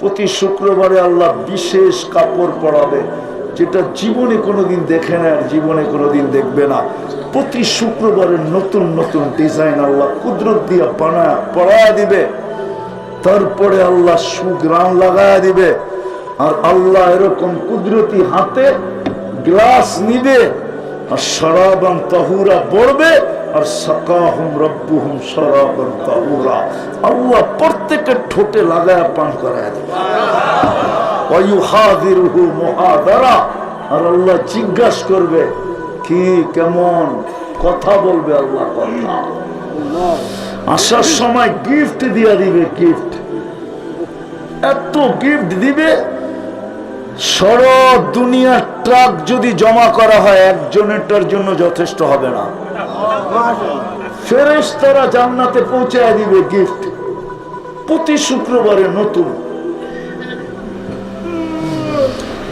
প্রতি শুক্রবারে আল্লাহ বিশেষ কাপড় পরাবে, যেটা জীবনে কোনোদিন দেখে না আর জীবনে কোনোদিন দেখবে না। প্রতি শুক্রবারে নতুন নতুন ডিজাইন আল্লাহ কুদরত দিয়ে বানায় পড়ায় দিবে। তারপরে আল্লাহ সুগ্রাম লাগায় দিবে। আর আল্লাহ এরকম কুদরতি হাতে গ্লাস নিবে, আর শরাবান তাহুরা পড়বে আর প্রত্যেকের ঠোঁটে লাগায় পান করায় আর আল্লাহ করবে, কি, কেমন? কথা বলবে আল্লাহ কথা। আসার সময় গিফট দিয়া দিবে গিফট এত গিফট দিবে সরব দুনিয়ার ট্রাক যদি জমা করা হয়, একজনেরটার জন্য যথেষ্ট হবে না। ফেরেস তারা জান্নাতে পৌঁছায় দিবে গিফট প্রতি শুক্রবারে নতুন।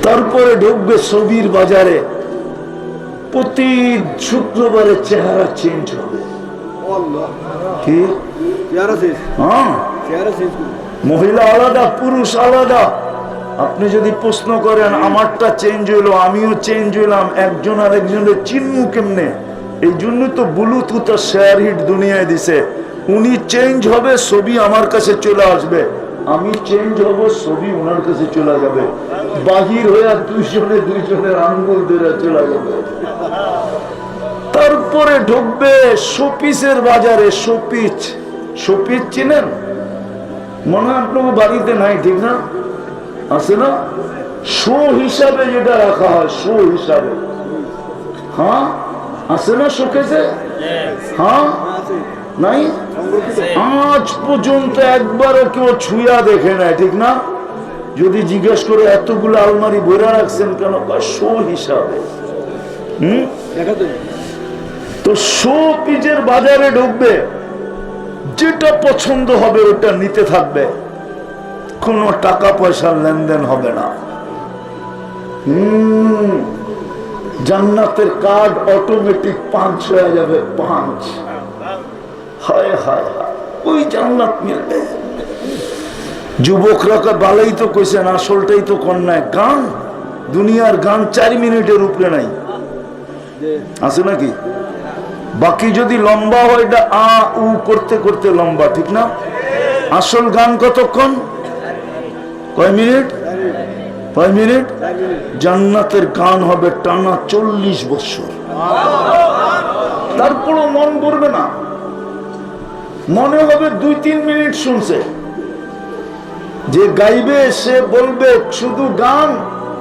তারপরে ঢুকবে ছবির বাজারে। প্রতি শুক্রবারে চেহারা চেঞ্জ হবে। হ্যাঁ। মহিলা আলাদা পুরুষ আলাদা। আপনি যদি প্রশ্ন করেন আমারটা চেঞ্জ হইল আমিও চেঞ্জ হইলাম একজন আর একজনের চিহ্ন কেমনে? এই জন্য তো ব্লুটুথ আর শেয়ার হিট দুনিয়ায় দিছে। উনি চেঞ্জ হবে, ছবি আমার কাছে চলে আসবে। আমি চেঞ্জ হব, ছবি ওনার কাছে চলে যাবে। বাহির হয়ে আর দুইজনে দুইজনের আঙ্গুল ধরে চলে যাবে। তারপরে ঢুকবে শোপিসের বাজারে, শোপিচ। শোপিচ চিনেন? মনে হয় আপনাকে বাড়িতে নাই, ঠিক না? আছে না? শো হিসাবে যেটা রাখা হয়, শো হিসাবে। হ্যাঁ? আছে না শোকেছে হ্যাঁ? নাই? আজ পর্যন্ত একবারও কেউ ছুঁয়া দেখে নাই, ঠিক না? যদি জিজ্ঞেস করে এতগুলো আলমারি ভরে রাখছেন কেন? শো হিসাবে। হুম? তো শো পিজের বাজারে ঢুকবে, যেটা পছন্দ হবে ওটা নিতে থাকবে। কোনো টাকা পয়সার লেনদেন হবে না। হম। জান্নাতের কার্ড অটোমেটিক পাঁচ হয়ে যাবে পাঁচ হায় হায় ওই জান্নাত মিলবে যুবকরা বালাই তো কইছেন আসলটাই তো কন্যায়। গান, দুনিয়ার গান চার মিনিটের উপরে নাই। আছে নাকি? বাকি যদি লম্বা হয়, এটা আ, উ করতে করতে লম্বা, ঠিক না? আসল গান কতক্ষণ? কয় মিনিট? মিনিট? জান্নাতের গান হবে টানা চল্লিশ বছর। মন করবে না। মনে হবে দুই তিন মিনিট শুনছে। যে গাইবে, সে বলবে, শুধু গান,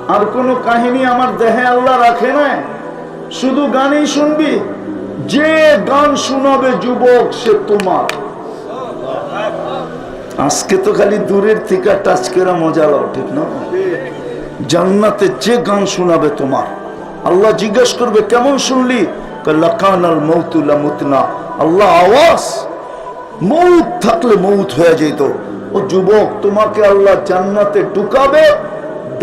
আর কোনো কাহিনী আমার দেহে আল্লাহ রাখে না। শুধু গানই শুনবি। যে গান শোনাবে যুবক, সে তোমার। আজকে তো খালি দূরের থেকে টাচ করে মজা লাও, ঠিক না? জান্নাতে যে গান শোনাবে তোমার? আল্লাহ জিজ্ঞেস করবে, কেমন শুনলি? আল্লাহ আওয়াজ, মৌত থাকলে মৌত হয়ে যেত। ও যুবক, তোমাকে আল্লাহ জান্নাতে ঢুকাবে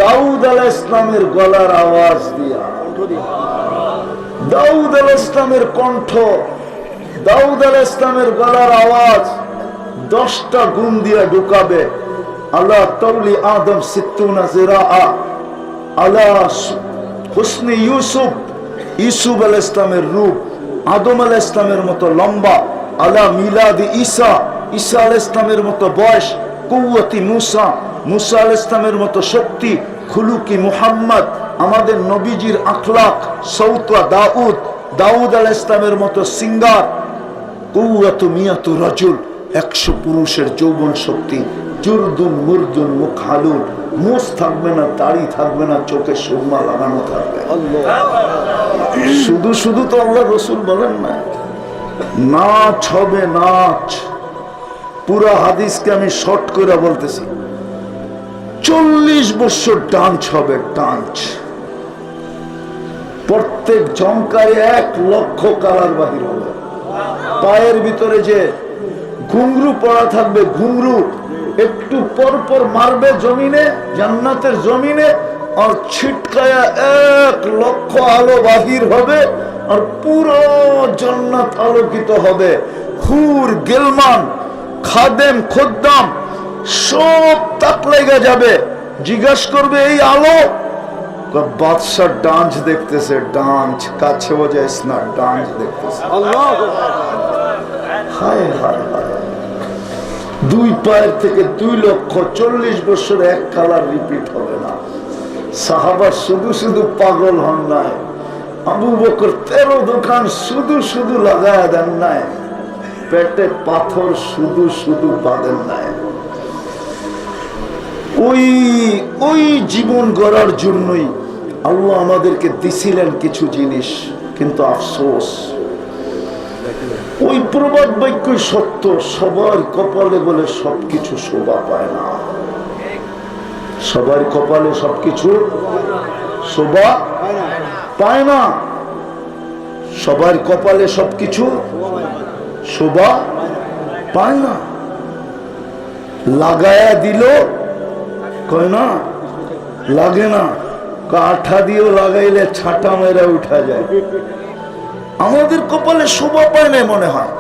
দাউদ আলাহ ইসলামের গলার আওয়াজ দিয়া। দাউদ আল ইসলামের কণ্ঠ, দাউদ আল ইসলামের গলার আওয়াজ দশটা গুণ দিয়ে ঢুকাবে। আল্লাহ তৌলি আদম সিত্তুনা জিরা আল্লাহ হুসনি ইউসুফ। ইউসুফ আল ইসলামের রূপ আদম আল ইসলামের মতো লম্বা। আল্লাহ মিলাদ ঈসা। ঈসা আল ইসলামের মতো বয়স কৌয়তি মুসা। মুসা আল ইসলামের মতো শক্তি খুলুকি মুহাম্মদ। আমাদের নবীজির আখলাক সৌতা দাউদ। দাউদ আল ইসলামের মতো সিঙ্গার। কৌয়াতু মিয়াতু রাজুল। একশো পুরুষের যৌবন শক্তি জুরদুন মুরদুন মুখ হালুন মুখ থাকবে না তাড়ি থাকবে না, চোখে সুরমা লাগানো থাকবে। শুধু শুধু তো আল্লাহ রসুল বলেন না। নাচ হবে নাচ। পুরা হাদিসকে আমি শর্ট করে বলতেছি। চল্লিশ বছর ডান্স হবে ডান্স। প্রত্যেক জমকারে এক লক্ষ কালার বাহির হবে। পায়ের ভিতরে যে ঘুংরু পড়া থাকবে ঘুংরু একটু পর পর মারবে জমিনে জান্নাতের জমিনে আর ছিটকায়া এক লক্ষ আলো বাহির হবে আর পুরো জান্নাত আলোকিত হবে। হুর গেলমান খাদেম খোদ্দাম সব তাক লেগে যাবে। জিজ্ঞাসা করবে এই আলো? বাদশার ডান্স দেখতেছে ডান্স কাছে বোঝাইস না ডান্স দেখতেছে। হায় হায় হায়। দুই পায়ের থেকে দুই লক্ষ চল্লিশ বছর এক কালার রিপিট হবে না। সাহাবা শুধু শুধু পাগল হন নাই। আবু বকর তেরো দোকান শুধু শুধু লাগায় দেন নাই। পেটে পাথর শুধু শুধু বাঁধেন নাই। ওই ওই জীবন গড়ার জন্যই আল্লাহ আমাদেরকে দিছিলেন কিছু জিনিস, কিন্তু আফসোস। ওই প্রবাদ বাক্যই সত্য, সবার কপালে বলে সবকিছু শোভা পায় না। সবার কপালে সবকিছু শোভা পায় না। সবার কপালে সবকিছু শোভা পায় না। লাগায়া দিল, কয় না? লাগে না। কাঠা দিয়েও লাগাইলে ছাটা মেরা উঠা যায়। আমাদের কপালে শোভা পায় না মনে হয়।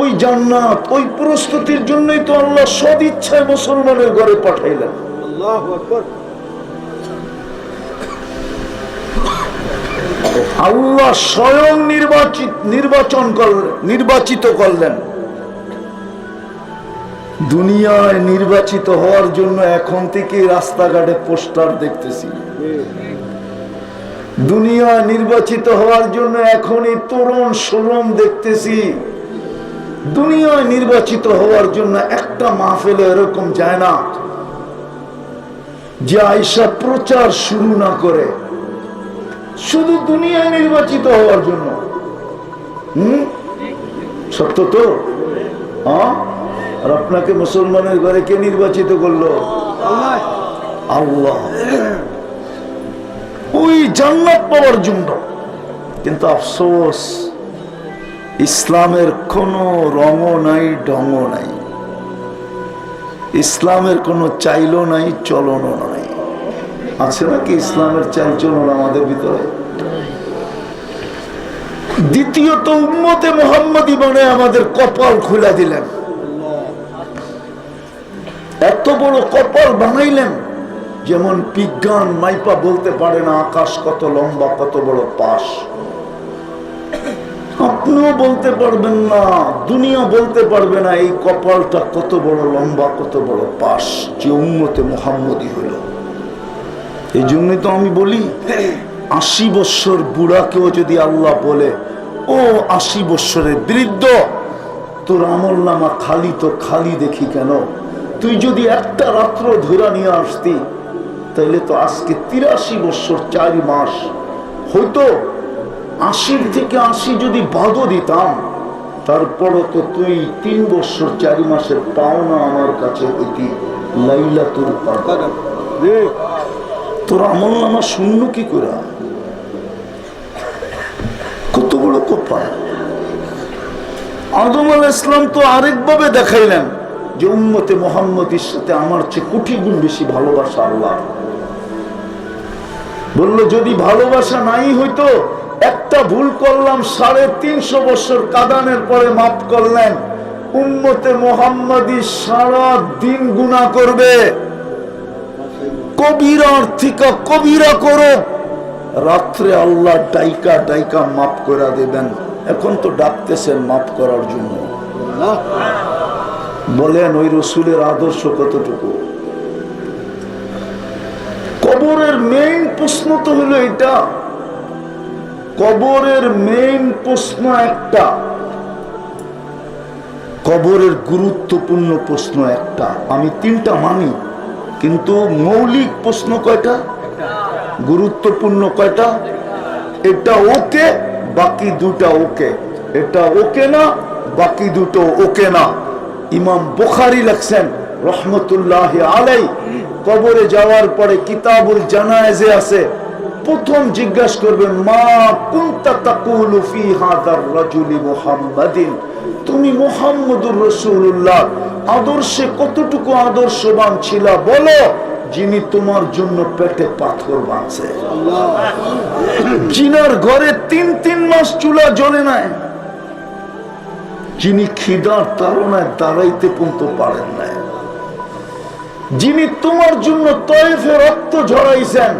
ওই জান্নাত ওই প্রস্তুতির জন্যই তো আল্লাহ সদ ইচ্ছায় মুসলমানের ঘরে পাঠাইলেন। আল্লাহ স্বয়ং নির্বাচিত নির্বাচন করলেন নির্বাচিত করলেন। দুনিয়ায় নির্বাচিত হওয়ার জন্য এখন থেকে রাস্তাঘাটে পোস্টার দেখতেছি। দুনিয়ায় নির্বাচিত হওয়ার জন্য এখনই তরুণ সরম দেখতেছি। দুনিয়ায় নির্বাচিত হওয়ার জন্য একটা মাহফিলে এরকম যায় না। যে আইসা প্রচার শুরু না করে, শুধু দুনিয়ায় নির্বাচিত হওয়ার জন্য। হুম? সত্য তো? হ্যাঁ? আর আপনাকে মুসলমানের ঘরে কে নির্বাচিত করল? আল্লাহ। ওই জান্নাত পাওয়ার জন্য। কিন্তু আফসোস, ইসলামের কোনো রঙও নাই, ঢঙও নাই। ইসলামের কোনো চাইলও নাই, চলনও নাই। আছে নাকি ইসলামের চাল চলন আমাদের ভিতরে? দ্বিতীয়ত উম্মতে মোহাম্মদী মানে আমাদের কপাল খুলে দিলেন। এত বড় কপাল বানাইলেন যেমন বিজ্ঞান মাইপা বলতে পারে না, আকাশ কত লম্বা, কত বড় পাশ। আপনিও বলতে পারবেন না, দুনিয়া বলতে পারবে না, এই কপালটা কত বড় লম্বা, কত বড় পাশ, যে উন্মতে মোহাম্মদী হলো। এই জন্যই তো আমি বলি, আশি বৎসর বুড়াকেও যদি আল্লাহ বলে, ও আশি বৎসরের বৃদ্ধ, তোর আমল নামা খালি তো খালি দেখি কেন? তুই যদি একটা রাত্র ধরে নিয়ে আসতি তাইলে তো আজকে তিরাশি বৎসর চারি মাস। হয়তো আশির থেকে আশি যদি বাদও দিতাম, তারপরও তো তুই তিন বছর, চারি মাসের পাওনা আমার কাছে হইতি লাইলা তোর তোর আমল নামা শূন্য কি করে? কত বড় কপাল আদম আল ইসলাম তো আরেকভাবে দেখাইলেন। যে উম্মতে মোহাম্মদের সাথে আমার চেয়ে কোটি গুণ বেশি ভালোবাসা আল্লাহ। বলল, যদি ভালোবাসা নাই হইতো, একটা ভুল করলাম, সাড়ে তিনশো বছর কাদানের পরে মাফ করলেন। উম্মতে মোহাম্মদী সারা দিন গুণা করবে। কবিরার থেকে কবিরা করো। রাত্রে আল্লাহ ডাইকা ডাইকা মাফ করে দেবেন। এখন তো ডাকতেছেন মাফ করার জন্য। বলেন, ওই রসুলের আদর্শ কতটুকু? কবরের মেইন প্রশ্ন তো হলো এটা কবরের মেইন প্রশ্ন একটা। কবরের গুরুত্বপূর্ণ প্রশ্ন একটা। আমি তিনটা মানি, কিন্তু মৌলিক প্রশ্ন কয়টা? গুরুত্বপূর্ণ কয়টা? এটা ওকে, বাকি দুটা ওকে। এটা ওকে না, বাকি দুটো ওকে না। ইমাম বুখারি লেখছেন রহমতুল্লাহ আলাই কবরে যাওয়ার পরে কিতাবুল জানায়েজে আছে প্রথম জিজ্ঞাসা করবে মা কুনতা তাকুলু ফি হাদার রাজুলি মুহাম্মাদিন? তুমি মুহাম্মদুর রাসূলুল্লাহ আদর্শে কতটুকু আদর্শবান ছিলা বলো যিনি তোমার জন্য পেটে পাথর বাঁধছে। জিনার ঘরে তিন তিন মাস চুলা জ্বলে নাই। যিনি খিদার তাড়নায় দাঁড়াইতে পর্যন্ত পারেন নাই। যিনি তোমার জন্য তয়েফে রক্ত ঝরাইছেন,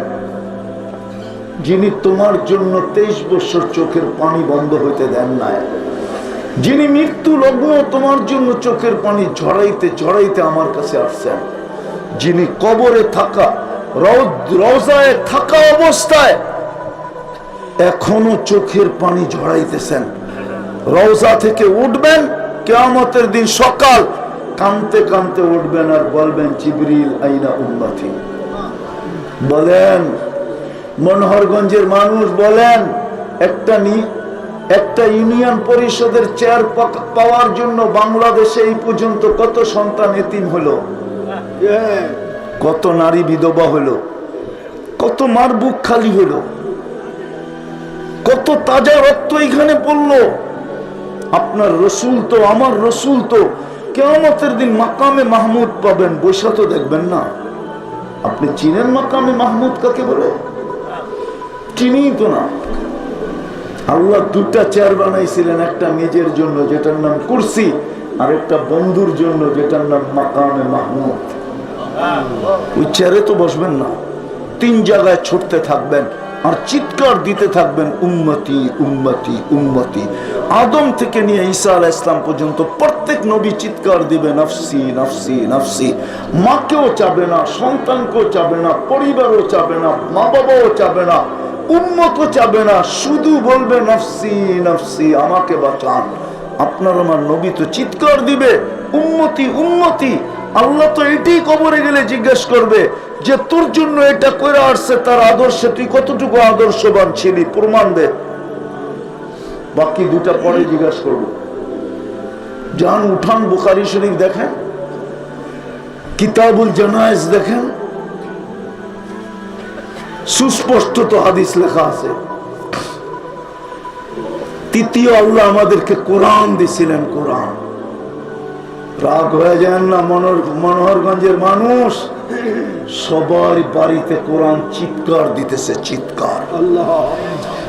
যিনি তোমার জন্য তেইশ বছর চোখের পানি বন্ধ হইতে দেন নাই। যিনি মৃত্যু লগ্ন তোমার জন্য চোখের পানি ঝরাইতে ঝরাইতে আমার কাছে আসছেন, যিনি কবরে থাকা রও- রওজায় থাকা অবস্থায় এখনও চোখের পানি ঝরাইতেছেন। রওজা থেকে উঠবেন, কেয়ামতের দিন সকাল, কানতে কানতে উঠবেন আর বলবেন, জিবরিল আইনা উম্মতি। বলেন, মনোহরগঞ্জের মানুষ বলেন, একটা একটা ইউনিয়ন পরিষদের চেয়ার পাওয়ার জন্য বাংলাদেশে এই পর্যন্ত কত সন্তান এতিম হলো? কত নারী বিধবা হলো? কত মার বুক খালি হলো? কত তাজা রক্ত এখানে পড়ল? আপনার রসুল তো, আমার রসুল তো। কেমতের দিন মাকামে মাহমুদ পাবেন, বৈশা তো দেখবেন না। আপনি চিনেন মাকামে মাহমুদ কাকে বলে? চিনি তো না। আল্লাহ দুটা চেয়ার বানাইছিলেন, একটা নিজের জন্য, যেটার নাম কুরসি, আর একটা বন্ধুর জন্য, যেটার নাম মাকামে মাহমুদ। ওই চেয়ারে তো বসবেন না। তিন জায়গায় ছুটতে থাকবেন, আর চিৎকার দিতে থাকবেন উন্মতি উন্মতি উম্মতি। আদম থেকে নিয়ে ঈসা আলাহ ইসলাম পর্যন্ত প্রত্যেক নবী চিৎকার দিবে, নফসি নফসি নফসি। মাকেও চাবে না, সন্তানকেও চাবে না, পরিবারও চাবে না মা বাবাও চাবে না, উম্মতও চাবে না, শুধু বলবে, নফসি নফসি, আমাকে বাঁচান। আপনার আমার নবী তো চিৎকার দিবে উন্মতি উন্মতি আল্লাহ তো এটাই কবরে গেলে জিজ্ঞেস করবে যে, তোর জন্য এটা করে আসছে, তার আদর্শে তুই কতটুকু আদর্শবান ছিলি? প্রমাণ দে। বাকি দুটা পরে জিজ্ঞেস করব। যান উঠান বুখারি শরীফ দেখেন? কিতাবুল জানায়েজ দেখেন? সুস্পষ্ট তো হাদিস লেখা আছে। তৃতীয় আল্লাহ আমাদেরকে কোরআন দিছিলেন কোরআন। রাগ হয়ে যান না মনোর মনোহরগঞ্জের মানুষ। সবার বাড়িতে কোরআন চিৎকার দিতেছে চিৎকার।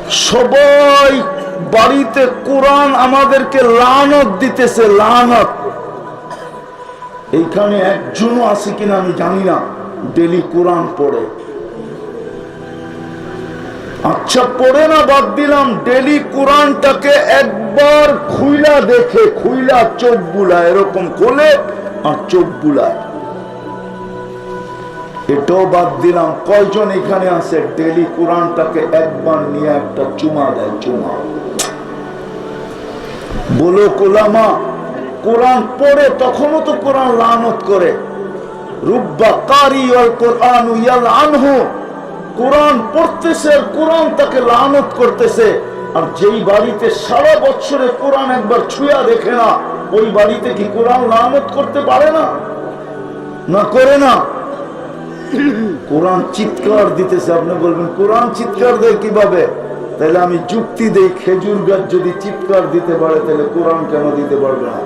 সবাই বাড়িতে কোরআন আমাদেরকে লানত দিতেছে, লানত। এইখানে একজনও আছে কিনা আমি জানি না। ডেলি কোরআন পড়ে। আচ্ছা পড়ে না, বাদ দিলাম। ডেলি কোরআনটাকে একবার খুইলা দেখে, খুইলা চোখ বুলা এরকম কোলে আর চোখ বুলায়। এটাও বাদ দিলাম। কয়জন এখানে আছে? ডেলি কোরআনটাকে একবার নিয়ে একটা চুমা দেয়, চুমা। বলো কোলামা, কোরআন পড়ে তখনও তো কোরআন লানত করে। রুব্বা কারি কোরআন ইয়াল আনহু। কোরআন পড়তেছে কোরআন তাকে লানত করতেছে। আর যেই বাড়িতে সারা বছরে কোরআন একবার ছুঁয়া দেখে না, ওই বাড়িতে কি কোরআন লানত করতে পারে না? না করে না। কোরআন চিৎকার দিতেছে, আপনি বলবেন, কোরআন চিৎকার দেয় কীভাবে? তাহলে আমি যুক্তি দেই, খেজুর গাছ যদি চিৎকার দিতে পারে, তাহলে কোরআন কেন দিতে পারবে না?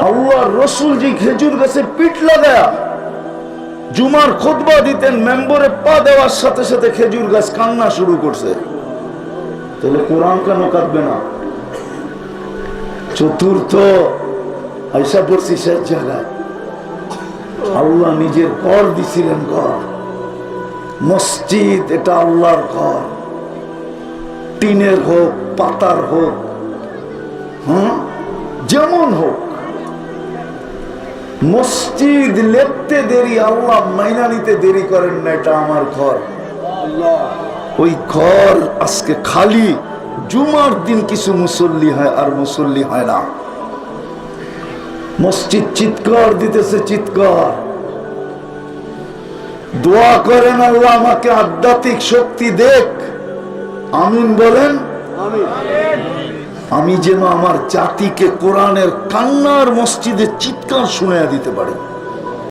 আল্লাহ কাঁদবে না? চতুর্থ নিজের কর দিছিলেন কর। মসজিদ, এটা আল্লাহর ঘর টিনের হোক, পাতার হোক হ্যাঁ? যেমন হোক। মসজিদ লেপতে দেরি, আল্লাহ মাইনা নিতে দেরি করেন না, এটা আমার ঘর। ওই ঘর আজকে খালি, জুমার দিন কিছু মুসল্লি হয় আর মুসল্লি হয় না। মসজিদ চিৎকার দিতেছে, চিৎকার। দোয়া করেন আল্লাহ, আমাকে আধ্যাত্মিক শক্তি দেখ। আমিন বলেন আমি যেন আমার জাতিকে কোরআনের কান্নার মসজিদে চিৎকার শুনে দিতে পারি।